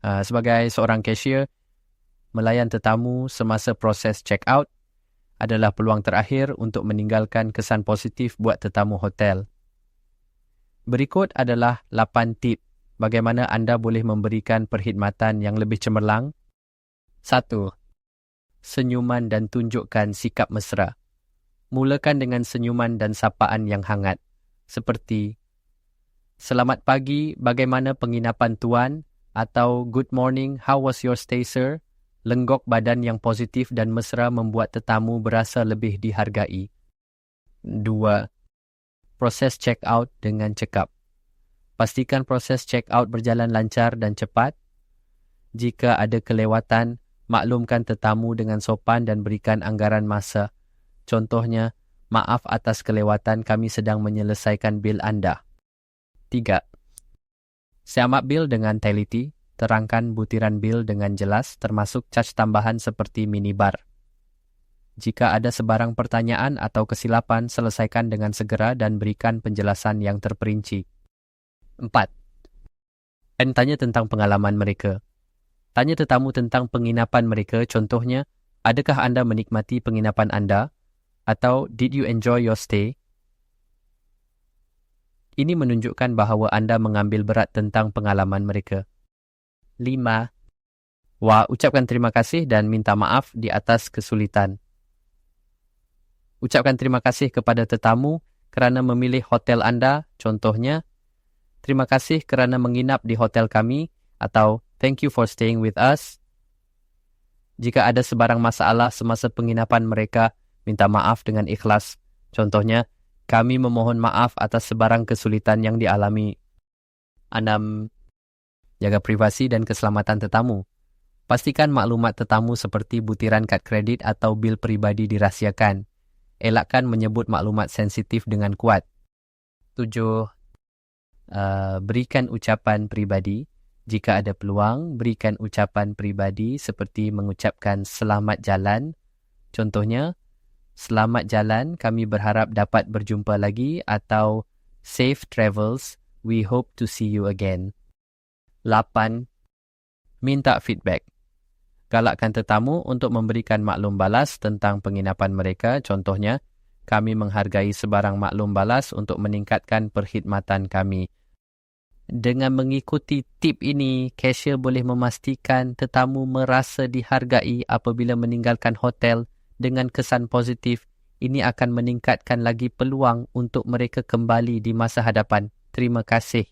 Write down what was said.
Uh, sebagai seorang cashier, melayan tetamu semasa proses check out adalah peluang terakhir untuk meninggalkan kesan positif buat tetamu hotel. Berikut adalah 8 tip bagaimana anda boleh memberikan perkhidmatan yang lebih cemerlang. 1. Senyuman dan tunjukkan sikap mesra. Mulakan dengan senyuman dan sapaan yang hangat. Seperti, Selamat pagi, bagaimana penginapan tuan? Atau Good morning, how was your stay sir? Lenggok badan yang positif dan mesra membuat tetamu berasa lebih dihargai. 2. Proses check out dengan cekap. Pastikan proses check out berjalan lancar dan cepat. Jika ada kelewatan, maklumkan tetamu dengan sopan dan berikan anggaran masa. Contohnya, maaf atas kelewatan kami sedang menyelesaikan bil anda. 3. Seamak bil dengan teliti, terangkan butiran bil dengan jelas termasuk cas tambahan seperti minibar. Jika ada sebarang pertanyaan atau kesilapan, selesaikan dengan segera dan berikan penjelasan yang terperinci. 4. Dan tanya tentang pengalaman mereka. Tanya tetamu tentang penginapan mereka, contohnya, adakah anda menikmati penginapan anda? Atau, did you enjoy your stay? Ini menunjukkan bahawa anda mengambil berat tentang pengalaman mereka. 5. Wah, ucapkan terima kasih dan minta maaf di atas kesulitan. Ucapkan terima kasih kepada tetamu kerana memilih hotel anda, contohnya, terima kasih kerana menginap di hotel kami atau thank you for staying with us. Jika ada sebarang masalah semasa penginapan mereka, minta maaf dengan ikhlas. Contohnya, kami memohon maaf atas sebarang kesulitan yang dialami. Enam, jaga privasi dan keselamatan tetamu. Pastikan maklumat tetamu seperti butiran kad kredit atau bil peribadi dirahsiakan. Elakkan menyebut maklumat sensitif dengan kuat. Tujuh, uh, berikan ucapan pribadi. Jika ada peluang, berikan ucapan pribadi seperti mengucapkan selamat jalan. Contohnya, Selamat jalan, kami berharap dapat berjumpa lagi atau safe travels, we hope to see you again. 8. Minta feedback. Galakkan tetamu untuk memberikan maklum balas tentang penginapan mereka. Contohnya, kami menghargai sebarang maklum balas untuk meningkatkan perkhidmatan kami. Dengan mengikuti tip ini, cashier boleh memastikan tetamu merasa dihargai apabila meninggalkan hotel dengan kesan positif, ini akan meningkatkan lagi peluang untuk mereka kembali di masa hadapan. Terima kasih.